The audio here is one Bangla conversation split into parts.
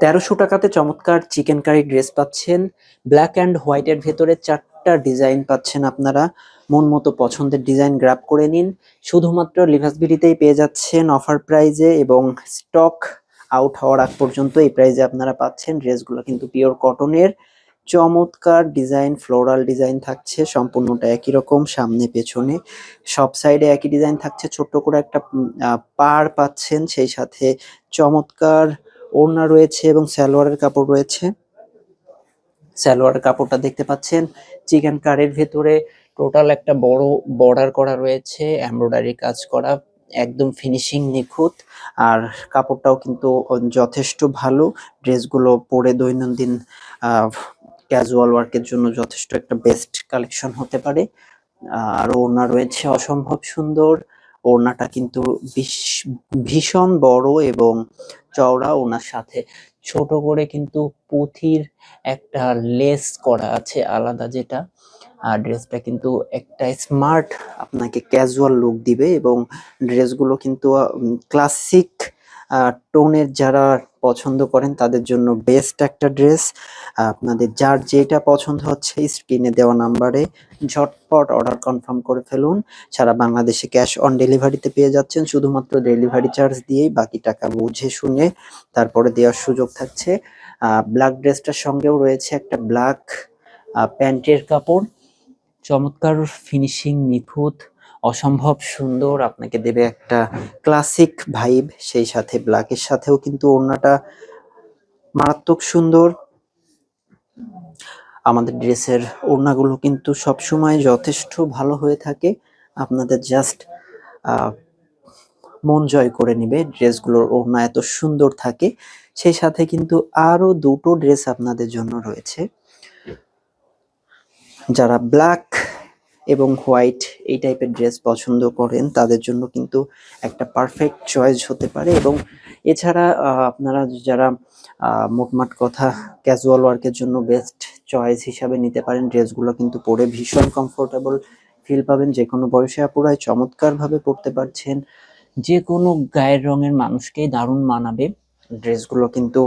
তেরোশো টাকাতে চমৎকার চিকেন কারি ড্রেস পাচ্ছেন। ব্ল্যাক অ্যান্ড হোয়াইটের ভেতরে চারটা ডিজাইন পাচ্ছেন আপনারা। মন মতো পছন্দের ডিজাইন গ্র্যাব করে নিন। শুধুমাত্র লিভাস বিডিতেই পেয়ে যাচ্ছেন অফার প্রাইজে এবং স্টক আউট হওয়ার আগ পর্যন্ত এই প্রাইজে আপনারা পাচ্ছেন ড্রেসগুলো কিন্তু পিওর কটনের। চমৎকার ডিজাইন, ফ্লোরাল ডিজাইন থাকছে, সম্পূর্ণটা একই রকম সামনে পেছনে। সব সাইডে একই ডিজাইন থাকছে, ছোট্ট করে একটা পার পাচ্ছেন। সেই সাথে চমৎকার ওড়না রয়েছে এবং সালোয়ারের কাপড় রয়েছে। সালোয়ারের কাপড়টা দেখতে পাচ্ছেন। চিকেন কারের ভেতরে টোটাল একটা বড় বর্ডার করা রয়েছে, এমব্রয়ডারি কাজ করা, একদম ফিনিশিং নিখুঁত। আর কাপড়টাও কিন্তু যথেষ্ট ভালো। ড্রেসগুলো পরে দৈনন্দিন ক্যাজুয়াল ওয়ার্কের জন্য যথেষ্ট একটা বেস্ট কালেকশন হতে পারে। আর ওড়না রয়েছে অসম্ভব সুন্দর। ওড়নাটা কিন্তু ভীষণ বড় এবং চওড়া ওনার সাথে। ছোট করে কিন্তু পুঁথির একটা লেস করা আছে আলাদা যেটা। আর ড্রেসটা কিন্তু একটা স্মার্ট আপনাকে ক্যাজুয়াল লুক দিবে এবং ড্রেসগুলো কিন্তু ক্লাসিক টোনের যারা পছন্দ করেন, তাদের জন্য বেস্ট একটা ড্রেস আপনাদের যার যেটা পছন্দ হচ্ছে স্ক্রিনে দেওয়া নাম্বারে ঝটপট অর্ডার কনফার্ম করে ফেলুন। সারা বাংলাদেশে ক্যাশ অন ডেলিভারিতে পেয়ে যাচ্ছেন, শুধুমাত্র ডেলিভারি চার্জ দিয়েই বাকি টাকা বুঝে শুনে তারপরে দেওয়ার সুযোগ থাকছে। ব্ল্যাক ড্রেসটার সঙ্গেও রয়েছে একটা ব্ল্যাক প্যান্টের কাপড়। চমৎকার ফিনিশিং নিখুঁত। অসম্ভব সুন্দর, আপনাকে দেবে একটা ক্লাসিক ভাইব সেই সাথে ব্ল্যাকের সাথেও কিন্তু ওড়নাটা মারাত্মক সুন্দর। আমাদের ড্রেসের ওড়নাগুলো কিন্তু সবসময় যথেষ্ট ভালো হয়ে থাকে। আপনাদের জাস্ট মন জয় করে নিবে ড্রেসগুলোর ওড়না এত সুন্দর থাকে। সেই সাথে কিন্তু আরও দুটো ড্রেস আপনাদের জন্য রয়েছে। যারা ব্ল্যাক এবং হোয়াইট এই টাইপের ড্রেস পছন্দ করেন, তাদের জন্য কিন্তু একটা পারফেক্ট চয়েস হতে পারে। এবং এছাড়া আপনারা যারা মোটমাট কথা ক্যাজুয়াল ওয়ার্কের জন্য বেস্ট চয়েস হিসাবে নিতে পারেন, ড্রেসগুলো কিন্তু পরে ভীষণ কমফোর্টেবল ফিল পাবেন। যে কোনো বয়সে আপুরাই চমৎকারভাবে পড়তে পারছেন। যে কোনো গায়ের রঙের মানুষকেই দারুণ মানাবে। ড্রেসগুলো কিন্তু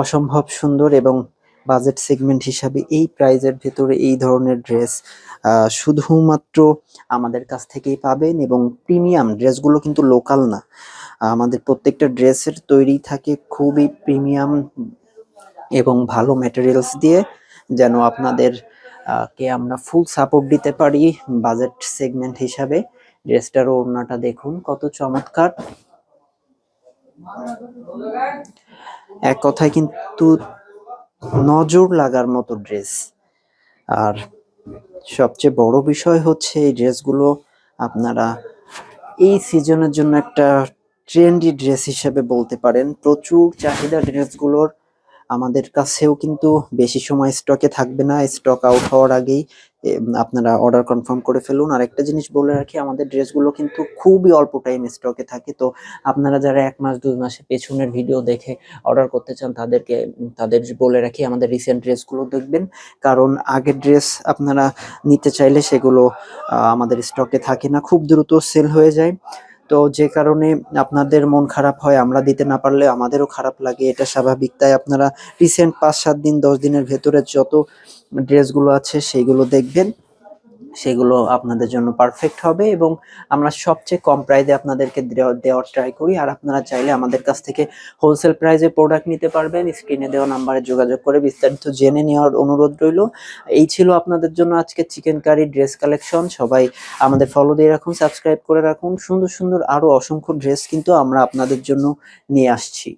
অসম্ভব সুন্দর এবং বাজেট সেগমেন্ট হিসাবে এই প্রাইজের ভেতরে এই ধরনের ড্রেস শুধুমাত্র আমাদের কাছ থেকেই পাবেন এবং প্রিমিয়াম ড্রেসগুলো কিন্তু লোকাল না। আমাদের প্রত্যেকটা ড্রেসের তৈরি থাকে খুবই প্রিমিয়াম এবং ভালো ম্যাটেরিয়ালস দিয়ে, যেন আপনাদের কে আমরা ফুল সাপোর্ট দিতে পারি বাজেট সেগমেন্ট হিসাবে। ড্রেসটার ওড়নাটা দেখুন, কত চমৎকার। এক কথায় কিন্তু নজর লাগার মতো ড্রেস আর সবচেয়ে বড় বিষয় হচ্ছে এই ড্রেসগুলো আপনারা এই সিজনের জন্য একটা ট্রেন্ডি ড্রেস হিসেবে বলতে পারেন। প্রচুর চাহিদা ড্রেসগুলোর আমাদের কাছেও কিন্তু বেশি সময় স্টকে থাকবে না স্টক আউট হওয়ার আগেই আপনারা অর্ডার কনফার্ম করে ফেলুন। আর একটা জিনিস বলে রাখি, আমাদের ড্রেসগুলো কিন্তু খুবই অল্প টাইম স্টকে থাকে। তো আপনারা যারা এক মাস, দুই মাসে পেছনের ভিডিও দেখে অর্ডার করতে চান, তাদেরকে, তাদের বলে রাখি, আমাদের রিসেন্ট ড্রেসগুলো দেখবেন। কারণ আগের ড্রেস আপনারা নিতে চাইলে সেগুলো আমাদের স্টকে থাকে না। খুব দ্রুত সেল হয়ে যায়। তো যে কারণে আপনাদের মন খারাপ হয়, আমরা দিতে না পারলে আমাদেরও খারাপ লাগে, এটা স্বাভাবিক। তাই আপনারা রিসেন্ট পাঁচ সাত দিন, দশ দিনের ভেতরে যত ড্রেসগুলো আছে, সেইগুলো দেখবেন। সেগুলো আপনাদের জন্য পারফেক্ট হবে এবং আমরা সবচেয়ে কম প্রাইসে আপনাদেরকে দেওয়া- দেওয়ার ট্রাই করি। আর আপনারা চাইলে আমাদের কাছ থেকে হোলসেল প্রাইসে প্রোডাক্ট নিতে পারবেন। স্ক্রিনে দেওয়া নাম্বারে যোগাযোগ করে বিস্তারিত জেনে নেওয়ার অনুরোধ রইল। এই ছিল আপনাদের জন্য আজকে চিকেন কারি ড্রেস কালেকশন সবাই আমাদের ফলো দিয়ে রাখুন সাবস্ক্রাইব করে রাখুন। সুন্দর সুন্দর আরও অসংখ্য ড্রেস কিন্তু আমরা আপনাদের জন্য নিয়ে আসছি।